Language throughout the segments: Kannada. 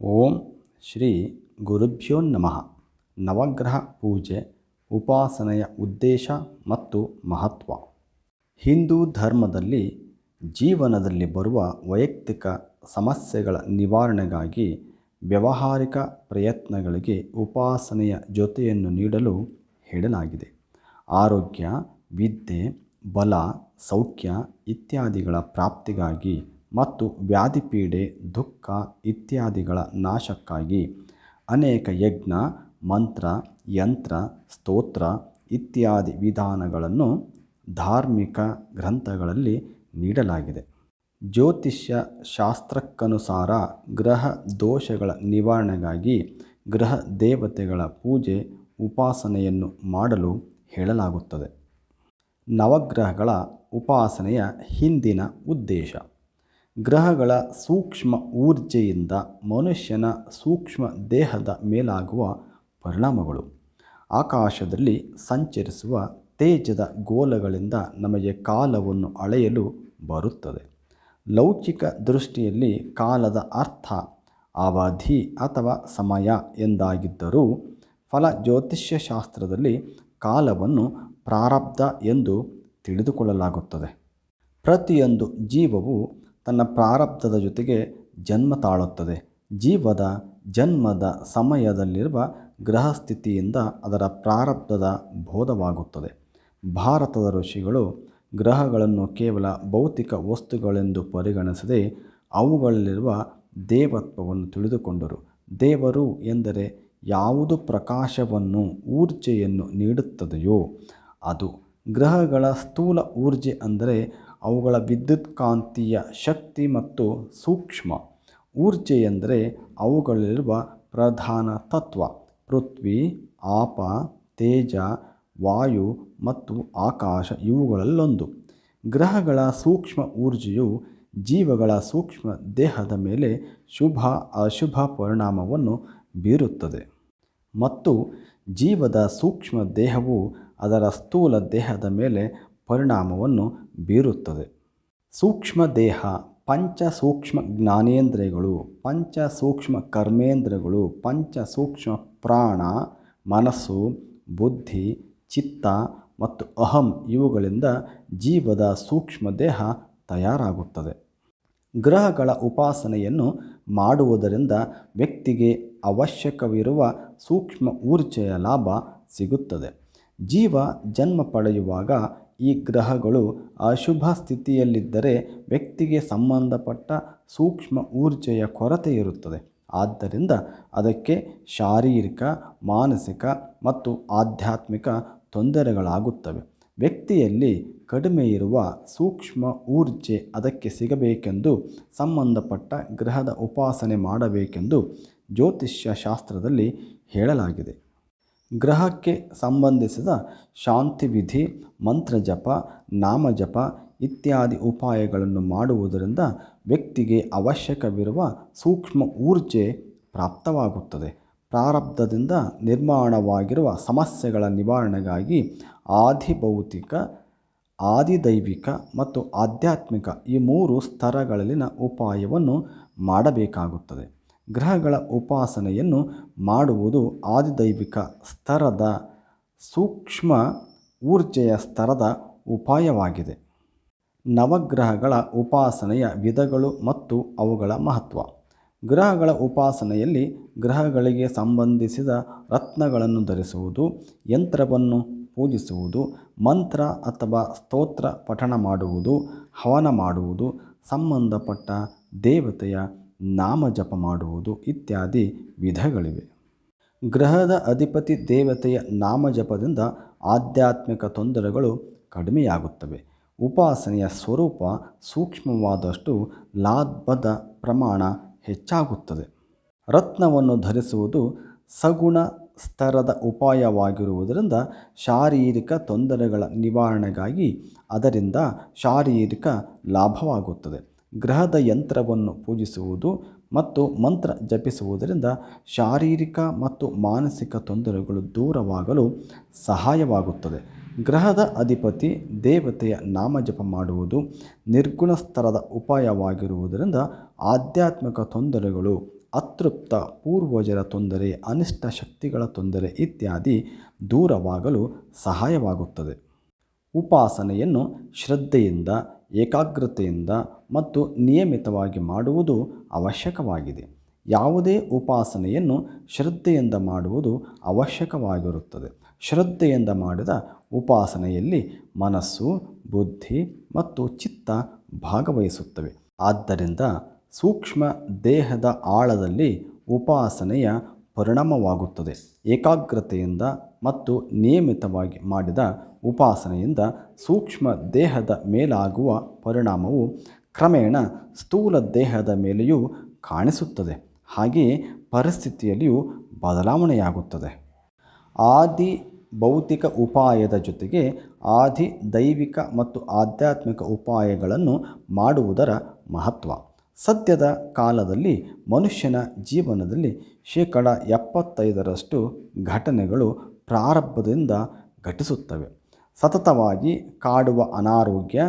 ಓಂ ಶ್ರೀ ಗುರುಭ್ಯೋ ನಮಃ ನವಗ್ರಹ ಪೂಜೆ ಉಪಾಸನೆಯ ಉದ್ದೇಶ ಮತ್ತು ಮಹತ್ವ। ಹಿಂದೂ ಧರ್ಮದಲ್ಲಿ ಜೀವನದಲ್ಲಿ ಬರುವ ವೈಯಕ್ತಿಕ ಸಮಸ್ಯೆಗಳ ನಿವಾರಣೆಗಾಗಿ ವ್ಯಾವಹಾರಿಕ ಪ್ರಯತ್ನಗಳಿಗೆ ಉಪಾಸನೆಯ ಜೊತೆಯನ್ನು ನೀಡಲು ಹೇಳಲಾಗಿದೆ. ಆರೋಗ್ಯ, ವಿದ್ಯೆ, ಬಲ, ಸೌಖ್ಯ ಇತ್ಯಾದಿಗಳ ಪ್ರಾಪ್ತಿಗಾಗಿ ಮತ್ತು ವ್ಯಾಧಿಪೀಡೆ, ದುಃಖ ಇತ್ಯಾದಿಗಳ ನಾಶಕ್ಕಾಗಿ ಅನೇಕ ಯಜ್ಞ, ಮಂತ್ರ, ಯಂತ್ರ, ಸ್ತೋತ್ರ ಇತ್ಯಾದಿ ವಿಧಾನಗಳನ್ನು ಧಾರ್ಮಿಕ ಗ್ರಂಥಗಳಲ್ಲಿ ನೀಡಲಾಗಿದೆ. ಜ್ಯೋತಿಷ್ಯ ಶಾಸ್ತ್ರಕ್ಕನುಸಾರ ಗ್ರಹ ದೋಷಗಳ ನಿವಾರಣೆಗಾಗಿ ಗ್ರಹ ದೇವತೆಗಳ ಪೂಜೆ, ಉಪಾಸನೆಯನ್ನು ಮಾಡಲು ಹೇಳಲಾಗುತ್ತದೆ. ನವಗ್ರಹಗಳ ಉಪಾಸನೆಯ ಹಿಂದಿನ ಉದ್ದೇಶ. ಗ್ರಹಗಳ ಸೂಕ್ಷ್ಮ ಊರ್ಜೆಯಿಂದ ಮನುಷ್ಯನ ಸೂಕ್ಷ್ಮ ದೇಹದ ಮೇಲಾಗುವ ಪರಿಣಾಮಗಳು. ಆಕಾಶದಲ್ಲಿ ಸಂಚರಿಸುವ ತೇಜದ ಗೋಲಗಳಿಂದ ನಮಗೆ ಕಾಲವನ್ನು ಅಳೆಯಲು ಬರುತ್ತದೆ. ಲೌಕಿಕ ದೃಷ್ಟಿಯಲ್ಲಿ ಕಾಲದ ಅರ್ಥ ಅವಧಿ ಅಥವಾ ಸಮಯ ಎಂದಾಗಿದ್ದರೂ ಫಲ ಜ್ಯೋತಿಷ್ಯಶಾಸ್ತ್ರದಲ್ಲಿ ಕಾಲವನ್ನು ಪ್ರಾರಬ್ಧ ಎಂದು ತಿಳಿದುಕೊಳ್ಳಲಾಗುತ್ತದೆ. ಪ್ರತಿಯೊಂದು ಜೀವವು ತನ್ನ ಪ್ರಾರಬ್ಧದ ಜೊತೆಗೆ ಜನ್ಮ ತಾಳುತ್ತದೆ. ಜೀವದ ಜನ್ಮದ ಸಮಯದಲ್ಲಿರುವ ಗ್ರಹಸ್ಥಿತಿಯಿಂದ ಅದರ ಪ್ರಾರಬ್ಧದ ಬೋಧವಾಗುತ್ತದೆ. ಭಾರತದ ಋಷಿಗಳು ಗ್ರಹಗಳನ್ನು ಕೇವಲ ಭೌತಿಕ ವಸ್ತುಗಳೆಂದು ಪರಿಗಣಿಸದೆ ಅವುಗಳಲ್ಲಿರುವ ದೇವತ್ವವನ್ನು ತಿಳಿದುಕೊಂಡರು. ದೇವರು ಎಂದರೆ ಯಾವುದು ಪ್ರಕಾಶವನ್ನು, ಊರ್ಜೆಯನ್ನು ನೀಡುತ್ತದೆಯೋ ಅದು ಗ್ರಹಗಳ ಸ್ಥೂಲ ಊರ್ಜೆ ಅಂದರೆ ಅವುಗಳ ವಿದ್ಯುತ್ ಕಾಂತೀಯ ಶಕ್ತಿ ಮತ್ತು ಸೂಕ್ಷ್ಮ ಊರ್ಜೆ ಎಂದರೆ ಅವುಗಳಲ್ಲಿರುವ ಪ್ರಧಾನ ತತ್ವ. ಪೃಥ್ವಿ, ಆಪ, ತೇಜ, ವಾಯು ಮತ್ತು ಆಕಾಶ ಇವುಗಳಲ್ಲೊಂದು. ಗ್ರಹಗಳ ಸೂಕ್ಷ್ಮ ಊರ್ಜೆಯು ಜೀವಗಳ ಸೂಕ್ಷ್ಮ ದೇಹದ ಮೇಲೆ ಶುಭ, ಅಶುಭ ಪರಿಣಾಮವನ್ನು ಬೀರುತ್ತದೆ. ಮತ್ತು ಜೀವದ ಸೂಕ್ಷ್ಮ ದೇಹವು ಅದರ ಸ್ಥೂಲ ದೇಹದ ಮೇಲೆ ಪರಿಣಾಮವನ್ನು ಬೀರುತ್ತದೆ. ಸೂಕ್ಷ್ಮ ದೇಹ, ಪಂಚ ಸೂಕ್ಷ್ಮ ಜ್ಞಾನೇಂದ್ರಿಯಗಳು, ಪಂಚ ಸೂಕ್ಷ್ಮ ಕರ್ಮೇಂದ್ರಿಯಗಳು, ಪಂಚ ಸೂಕ್ಷ್ಮ ಪ್ರಾಣ, ಮನಸ್ಸು, ಬುದ್ಧಿ, ಚಿತ್ತ ಮತ್ತು ಅಹಂ ಇವುಗಳಿಂದ ಜೀವದ ಸೂಕ್ಷ್ಮ ದೇಹ ತಯಾರಾಗುತ್ತದೆ. ಗ್ರಹಗಳ ಉಪಾಸನೆಯನ್ನು ಮಾಡುವುದರಿಂದ ವ್ಯಕ್ತಿಗೆ ಅವಶ್ಯಕವಿರುವ ಸೂಕ್ಷ್ಮ ಊರ್ಜೆಯ ಲಾಭ ಸಿಗುತ್ತದೆ. ಜೀವ ಜನ್ಮ ಪಡೆಯುವಾಗ ಈ ಗ್ರಹಗಳು ಅಶುಭ ಸ್ಥಿತಿಯಲ್ಲಿದ್ದರೆ ವ್ಯಕ್ತಿಗೆ ಸಂಬಂಧಪಟ್ಟ ಸೂಕ್ಷ್ಮ ಊರ್ಜೆಯ ಕೊರತೆ ಇರುತ್ತದೆ. ಆದ್ದರಿಂದ ಅದಕ್ಕೆ ಶಾರೀರಿಕ, ಮಾನಸಿಕ ಮತ್ತು ಆಧ್ಯಾತ್ಮಿಕ ತೊಂದರೆಗಳಾಗುತ್ತವೆ. ವ್ಯಕ್ತಿಯಲ್ಲಿ ಕಡಿಮೆ ಇರುವ ಸೂಕ್ಷ್ಮ ಊರ್ಜೆ ಅದಕ್ಕೆ ಸಿಗಬೇಕೆಂದು ಸಂಬಂಧಪಟ್ಟ ಗ್ರಹದ ಉಪಾಸನೆ ಮಾಡಬೇಕೆಂದು ಜ್ಯೋತಿಷ್ಯ ಶಾಸ್ತ್ರದಲ್ಲಿ ಹೇಳಲಾಗಿದೆ. ಗ್ರಹಕ್ಕೆ ಸಂಬಂಧಿಸಿದ ಶಾಂತಿ ವಿಧಿ, ಮಂತ್ರ ಜಪ, ನಾಮ ಜಪ ಇತ್ಯಾದಿ ಉಪಾಯಗಳನ್ನು ಮಾಡುವುದರಿಂದ ವ್ಯಕ್ತಿಗೆ ಅವಶ್ಯಕವಿರುವ ಸೂಕ್ಷ್ಮ ಊರ್ಜೆ ಪ್ರಾಪ್ತವಾಗುತ್ತದೆ. ಪ್ರಾರಬ್ಧದಿಂದ ನಿರ್ಮಾಣವಾಗಿರುವ ಸಮಸ್ಯೆಗಳ ನಿವಾರಣೆಗಾಗಿ ಆದಿಭೌತಿಕ ಆದಿದೈವಿಕ ಮತ್ತು ಆಧ್ಯಾತ್ಮಿಕ ಈ ಮೂರು ಸ್ತರಗಳಲ್ಲಿನ ಉಪಾಯವನ್ನು ಮಾಡಬೇಕಾಗುತ್ತದೆ. ಗ್ರಹಗಳ ಉಪಾಸನೆಯನ್ನು ಮಾಡುವುದು ಆದಿದೈವಿಕ ಸ್ತರದ ಸೂಕ್ಷ್ಮ ಊರ್ಜೆಯ ಸ್ತರದ ಉಪಾಯವಾಗಿದೆ. ನವಗ್ರಹಗಳ ಉಪಾಸನೆಯ ವಿಧಗಳು ಮತ್ತು ಅವುಗಳ ಮಹತ್ವ. ಗ್ರಹಗಳ ಉಪಾಸನೆಯಲ್ಲಿ ಗ್ರಹಗಳಿಗೆ ಸಂಬಂಧಿಸಿದ ರತ್ನಗಳನ್ನು ಧರಿಸುವುದು, ಯಂತ್ರವನ್ನು ಪೂಜಿಸುವುದು, ಮಂತ್ರ ಅಥವಾ ಸ್ತೋತ್ರ ಪಠಣ ಮಾಡುವುದು, ಹವನ ಮಾಡುವುದು, ಸಂಬಂಧಪಟ್ಟ ದೇವತೆಯ ನಾಮಜಪ ಮಾಡುವುದು ಇತ್ಯಾದಿ ವಿಧಗಳಿವೆ. ಗ್ರಹದ ಅಧಿಪತಿ ದೇವತೆಯ ನಾಮಜಪದಿಂದ ಆಧ್ಯಾತ್ಮಿಕ ತೊಂದರೆಗಳು ಕಡಿಮೆಯಾಗುತ್ತವೆ. ಉಪಾಸನೆಯ ಸ್ವರೂಪ ಸೂಕ್ಷ್ಮವಾದಷ್ಟು ಲಾಭದ ಪ್ರಮಾಣ ಹೆಚ್ಚಾಗುತ್ತದೆ. ರತ್ನವನ್ನು ಧರಿಸುವುದು ಸಗುಣ ಸ್ತರದ ಉಪಾಯವಾಗಿರುವುದರಿಂದ ಶಾರೀರಿಕ ತೊಂದರೆಗಳ ನಿವಾರಣೆಗಾಗಿ ಅದರಿಂದ ಶಾರೀರಿಕ ಲಾಭವಾಗುತ್ತದೆ. ಗ್ರಹದ ಯಂತ್ರವನ್ನು ಪೂಜಿಸುವುದು ಮತ್ತು ಮಂತ್ರ ಜಪಿಸುವುದರಿಂದ ಶಾರೀರಿಕ ಮತ್ತು ಮಾನಸಿಕ ತೊಂದರೆಗಳು ದೂರವಾಗಲು ಸಹಾಯವಾಗುತ್ತದೆ. ಗ್ರಹದ ಅಧಿಪತಿ ದೇವತೆಯ ನಾಮಜಪ ಮಾಡುವುದು ನಿರ್ಗುಣ ಸ್ತರದ ಉಪಾಯವಾಗಿರುವುದರಿಂದ ಆಧ್ಯಾತ್ಮಿಕ ತೊಂದರೆಗಳು, ಅತೃಪ್ತ ಪೂರ್ವಜರ ತೊಂದರೆ, ಅನಿಷ್ಟ ಶಕ್ತಿಗಳ ತೊಂದರೆ ಇತ್ಯಾದಿ ದೂರವಾಗಲು ಸಹಾಯವಾಗುತ್ತದೆ. ಉಪಾಸನೆಯನ್ನು ಶ್ರದ್ಧೆಯಿಂದ, ಏಕಾಗ್ರತೆಯಿಂದ ಮತ್ತು ನಿಯಮಿತವಾಗಿ ಮಾಡುವುದು ಅವಶ್ಯಕವಾಗಿದೆ. ಯಾವುದೇ ಉಪಾಸನೆಯನ್ನು ಶ್ರದ್ಧೆಯಿಂದ ಮಾಡುವುದು ಅವಶ್ಯಕವಾಗಿರುತ್ತದೆ. ಶ್ರದ್ಧೆಯಿಂದ ಮಾಡಿದ ಉಪಾಸನೆಯಲ್ಲಿ ಮನಸ್ಸು, ಬುದ್ಧಿ ಮತ್ತು ಚಿತ್ತ ಭಾಗವಹಿಸುತ್ತವೆ. ಆದ್ದರಿಂದ ಸೂಕ್ಷ್ಮ ದೇಹದ ಆಳದಲ್ಲಿ ಉಪಾಸನೆಯ ಪರಿಣಾಮವಾಗುತ್ತದೆ. ಏಕಾಗ್ರತೆಯಿಂದ ಮತ್ತು ನಿಯಮಿತವಾಗಿ ಮಾಡಿದ ಉಪಾಸನೆಯಿಂದ ಸೂಕ್ಷ್ಮ ದೇಹದ ಮೇಲಾಗುವ ಪರಿಣಾಮವು ಕ್ರಮೇಣ ಸ್ಥೂಲ ದೇಹದ ಮೇಲೆಯೂ ಕಾಣಿಸುತ್ತದೆ. ಹಾಗೆಯೇ ಪರಿಸ್ಥಿತಿಯಲ್ಲಿಯೂ ಬದಲಾವಣೆಯಾಗುತ್ತದೆ. ಆದಿ ಭೌತಿಕ ಉಪಾಯದ ಜೊತೆಗೆ ಆದಿ ದೈವಿಕ ಮತ್ತು ಆಧ್ಯಾತ್ಮಿಕ ಉಪಾಯಗಳನ್ನು ಮಾಡುವುದರ ಮಹತ್ವ. ಸದ್ಯದ ಕಾಲದಲ್ಲಿ ಮನುಷ್ಯನ ಜೀವನದಲ್ಲಿ ಶೇಕಡ ಎಪ್ಪತ್ತೈದರಷ್ಟು ಘಟನೆಗಳು ಪ್ರಾರಬ್ಧದಿಂದ ಘಟಿಸುತ್ತವೆ. ಸತತವಾಗಿ ಕಾಡುವ ಅನಾರೋಗ್ಯ,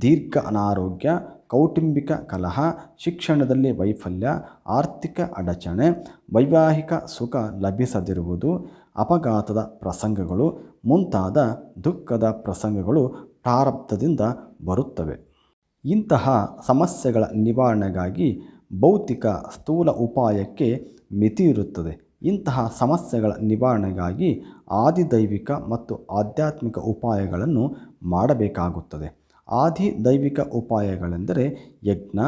ದೀರ್ಘ ಅನಾರೋಗ್ಯ ಕೌಟುಂಬಿಕ ಕಲಹ, ಶಿಕ್ಷಣದಲ್ಲಿ ವೈಫಲ್ಯ, ಆರ್ಥಿಕ ಅಡಚಣೆ, ವೈವಾಹಿಕ ಸುಖ ಲಭಿಸದಿರುವುದು, ಅಪಘಾತದ ಪ್ರಸಂಗಗಳು, ಮುಂತಾದ ದುಃಖದ ಪ್ರಸಂಗಗಳು ಪ್ರಾರಬ್ಧದಿಂದ ಬರುತ್ತವೆ. ಇಂತಹ ಸಮಸ್ಯೆಗಳ ನಿವಾರಣೆಗಾಗಿ ಭೌತಿಕ ಸ್ಥೂಲ ಉಪಾಯಕ್ಕೆ ಮಿತಿ ಇರುತ್ತದೆ. ಇಂತಹ ಸಮಸ್ಯೆಗಳ ನಿವಾರಣೆಗಾಗಿ ಆದಿದೈವಿಕ ಮತ್ತು ಆಧ್ಯಾತ್ಮಿಕ ಉಪಾಯಗಳನ್ನು ಮಾಡಬೇಕಾಗುತ್ತದೆ. ಆದಿ ದೈವಿಕ ಉಪಾಯಗಳೆಂದರೆ ಯಜ್ಞ,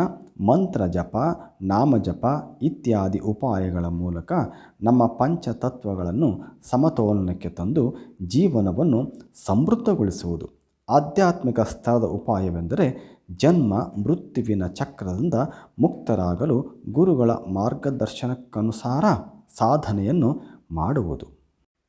ಮಂತ್ರ ಜಪ ನಾಮಜಪ ಇತ್ಯಾದಿ ಉಪಾಯಗಳ ಮೂಲಕ ನಮ್ಮ ಪಂಚತತ್ವಗಳನ್ನು ಸಮತೋಲನಕ್ಕೆ ತಂದು ಜೀವನವನ್ನು ಸಮೃದ್ಧಗೊಳಿಸುವುದು. ಆಧ್ಯಾತ್ಮಿಕ ಸ್ತರದ ಉಪಾಯವೆಂದರೆ ಜನ್ಮ ಮೃತ್ಯುವಿನ ಚಕ್ರದಿಂದ ಮುಕ್ತರಾಗಲು ಗುರುಗಳ ಮಾರ್ಗದರ್ಶನಕ್ಕನುಸಾರ ಸಾಧನೆಯನ್ನು ಮಾಡುವುದು.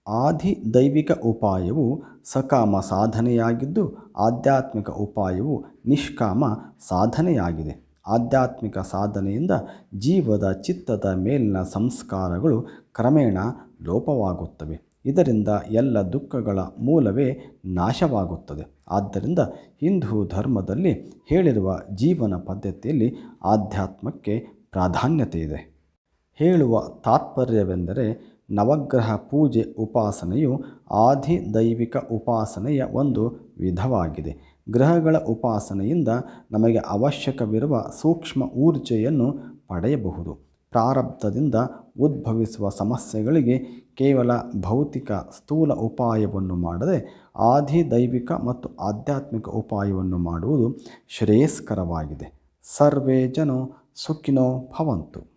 ಆದಿ ದೈವಿಕ ಉಪಾಯವು ಸಕಾಮ ಸಾಧನೆಯಾಗಿದ್ದು, ಆಧ್ಯಾತ್ಮಿಕ ಉಪಾಯವು ನಿಷ್ಕಾಮ ಸಾಧನೆಯಾಗಿದೆ. ಆಧ್ಯಾತ್ಮಿಕ ಸಾಧನೆಯಿಂದ ಜೀವದ ಚಿತ್ತದ ಮೇಲಿನ ಸಂಸ್ಕಾರಗಳು ಕ್ರಮೇಣ ಲೋಪವಾಗುತ್ತವೆ. ಇದರಿಂದ ಎಲ್ಲ ದುಃಖಗಳ ಮೂಲವೇ ನಾಶವಾಗುತ್ತದೆ. ಆದ್ದರಿಂದ ಹಿಂದೂ ಧರ್ಮದಲ್ಲಿ ಹೇಳಿರುವ ಜೀವನ ಪದ್ಧತಿಯಲ್ಲಿ ಆಧ್ಯಾತ್ಮಕ್ಕೆ ಪ್ರಾಧಾನ್ಯತೆ ಇದೆ ಹೇಳುವ ತಾತ್ಪರ್ಯವೆಂದರೆ ನವಗ್ರಹ ಪೂಜೆ ಉಪಾಸನೆಯು ಆದಿ ದೈವಿಕ ಉಪಾಸನೆಯ ಒಂದು ವಿಧವಾಗಿದೆ. ಗ್ರಹಗಳ ಉಪಾಸನೆಯಿಂದ ನಮಗೆ ಅವಶ್ಯಕವಿರುವ ಸೂಕ್ಷ್ಮ ಊರ್ಜೆಯನ್ನು ಪಡೆಯಬಹುದು. ಪ್ರಾರಬ್ಧದಿಂದ ಉದ್ಭವಿಸುವ ಸಮಸ್ಯೆಗಳಿಗೆ ಕೇವಲ ಭೌತಿಕ ಸ್ಥೂಲ ಉಪಾಯವನ್ನು ಮಾಡದೆ ಆದಿ ದೈವಿಕ ಮತ್ತು ಆಧ್ಯಾತ್ಮಿಕ ಉಪಾಯವನ್ನು ಮಾಡುವುದು ಶ್ರೇಯಸ್ಕರವಾಗಿದೆ. ಸರ್ವೇ ಜನೋ ಸುಖಿನೋ ಭವಂತು.